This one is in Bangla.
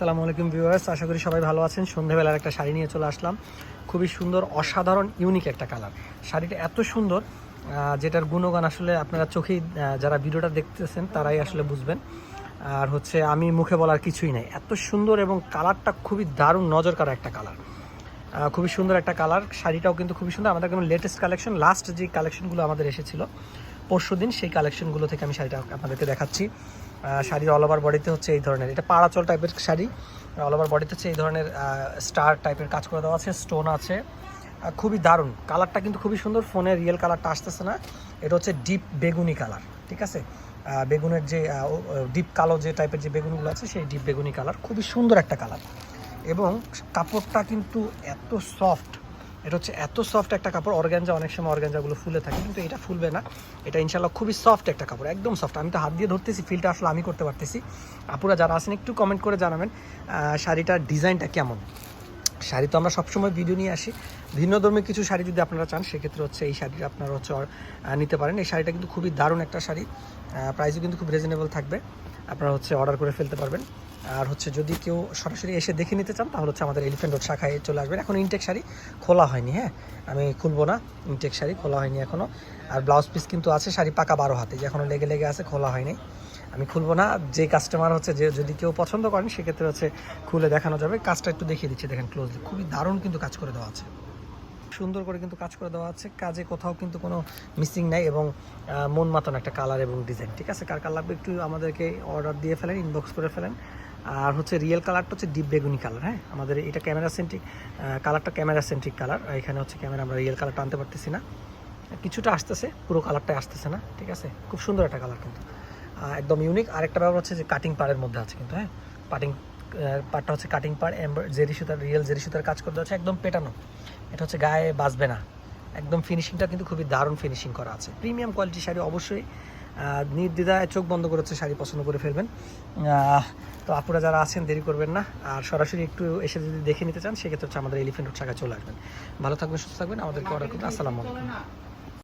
আসসালামু আলাইকুম ভিউয়ার্স, আশা করি সবাই ভালো আছেন। সন্ধ্যাবেলার একটা শাড়ি নিয়ে চলে আসলাম। খুবই সুন্দর, অসাধারণ ইউনিক একটা কালার শাড়িটা এত সুন্দর যেটার গুণগান আসলে আপনারা চোখেই যারা ভিডিওটা দেখতেছেন, তারাই আসলে বুঝবেন। আর হচ্ছে, আমি মুখে বলার কিছুই নাই। এত সুন্দর এবং কালারটা খুবই দারুণ, নজর কাড়া একটা কালার খুবই সুন্দর একটা কালার শাড়িটাও কিন্তু খুবই সুন্দর। আমাদের কোনো লেটেস্ট কালেকশন লাস্ট যে কালেকশনগুলো আমাদের এসেছিল পরশু দিন সেই কালেকশনগুলো থেকে আমি শাড়িটা আপনাদেরকে দেখাচ্ছি। শাড়ির অল ওভার বডিতে হচ্ছে এই ধরনের। এটা পাড়াচল টাইপের শাড়ি অল ওভার বডিতে হচ্ছে এই ধরনের স্টার টাইপের কাজ করে দেওয়া আছে স্টোন আছে। খুবই দারুণ। কালারটা কিন্তু খুবই সুন্দর ফোনের রিয়েল কালারটা আসতেছে না। এটা হচ্ছে ডিপ বেগুনি কালার ঠিক আছে? বেগুনের যে ডিপ কালো যে টাইপের যে বেগুনগুলো আছে, সেই ডিপ বেগুনি কালার খুবই সুন্দর একটা কালার এবং কাপড়টা কিন্তু এত সফট এটা হচ্ছে এত সফট একটা কাপড়। অর্গ্যাঞ্জা অনেক সময় অর্গ্যাঞ্জাগুলো ফুলে থাকে, কিন্তু এটা ফুলবে না। এটা ইনশাল্লাহ খুবই সফট একটা কাপড়, একদম সফট আমি তো হাত দিয়ে ধরতেছি ফিলটা আসলে আমি করতে পারতেছি। আপুরা যারা আসেন একটু কমেন্ট করে জানাবেন শাড়িটার ডিজাইনটা কেমন? শাড়ি তো আমরা সবসময় ভিডিও নিয়ে আসি। ভিন্ন ধর্মী কিছু শাড়ি যদি আপনারা চান, সেক্ষেত্রে হচ্ছে এই শাড়িটা আপনারা হচ্ছে নিতে পারেন। এই শাড়িটা কিন্তু খুবই দারুণ একটা শাড়ি। প্রাইসও কিন্তু খুব রিজনেবল থাকবে। আপনারা হচ্ছে অর্ডার করে ফেলতে পারবেন। আর হচ্ছে যদি কেউ সরাসরি এসে দেখে নিতে চান, তাহলে হচ্ছে আমাদের এলিফেন্ট রোড শাখায় চলে আসবেন। এখন ইনটেক শাড়ি খোলা হয়নি হ্যাঁ? আমি খুলবো না। ইনটেক শাড়ি খোলা হয়নি এখনও আর ব্লাউজ পিস কিন্তু আছে, শাড়ি পাকা বারো হাতে। যে এখনও লেগে লেগে আছে, খোলা হয়নি। আমি খুলবো না। যে কাস্টমার হচ্ছে, যে যদি কেউ পছন্দ করেন, সেক্ষেত্রে হচ্ছে খুলে দেখানো যাবে। কাজটা একটু দেখিয়ে দিচ্ছি, দেখেন ক্লোজলি খুবই দারুণ কিন্তু কাজ করে দেওয়া আছে। সুন্দর করে কিন্তু কাজ করে দেওয়া আছে। কাজে কোথাও কিন্তু কোনো মিসিং নাই এবং মন মাতানো একটা কালার এবং ডিজাইন ঠিক আছে? কার কার লাগবে একটু আমাদেরকে অর্ডার দিয়ে ফেলেন ইনবক্স করে ফেলেন। আর হচ্ছে রিয়েল কালারটা হচ্ছে ডিপ বেগুনি কালার হ্যাঁ? আমাদের এটা ক্যামেরা সেন্ট্রিক কালারটা ক্যামেরা সেন্ট্রিক কালার এখানে হচ্ছে ক্যামেরা আমরা রিয়েল কালারটা আনতে পারতেছি না। কিছুটা আসতেছে, পুরো কালারটাই আসতেছে না, ঠিক আছে? খুব সুন্দর একটা কালার কিন্তু। একদম ইউনিক আরেকটা ব্যাপার হচ্ছে যে কাটিং পাড়ের মধ্যে আছে কিন্তু হ্যাঁ? কাটিং পার্টটা হচ্ছে কাটিং পাড় জেরি সুতার রিয়েল জেরি সুতার কাজ করতে হচ্ছে, একদম পেটানো। এটা হচ্ছে গায়ে বাজবে না। একদম ফিনিশিংটা কিন্তু খুবই দারুণ ফিনিশিং করা আছে। প্রিমিয়াম কোয়ালিটি শাড়ি অবশ্যই নির্দ্বিধায় চোখ বন্ধ করে হচ্ছে শাড়ি পছন্দ করে ফেলবেন। তো আপনারা যারা আছেন, দেরি করবেন না। আর সরাসরি একটু এসে যদি দেখে নিতে চান, সেক্ষেত্রে হচ্ছে আমাদের এলিফেন্ট রোড শাখায় চলে আসবেন। ভালো থাকবেন, সুস্থ থাকবেন। আমাদেরকে অর্ডার করবেন আসসালামু আলাইকুম।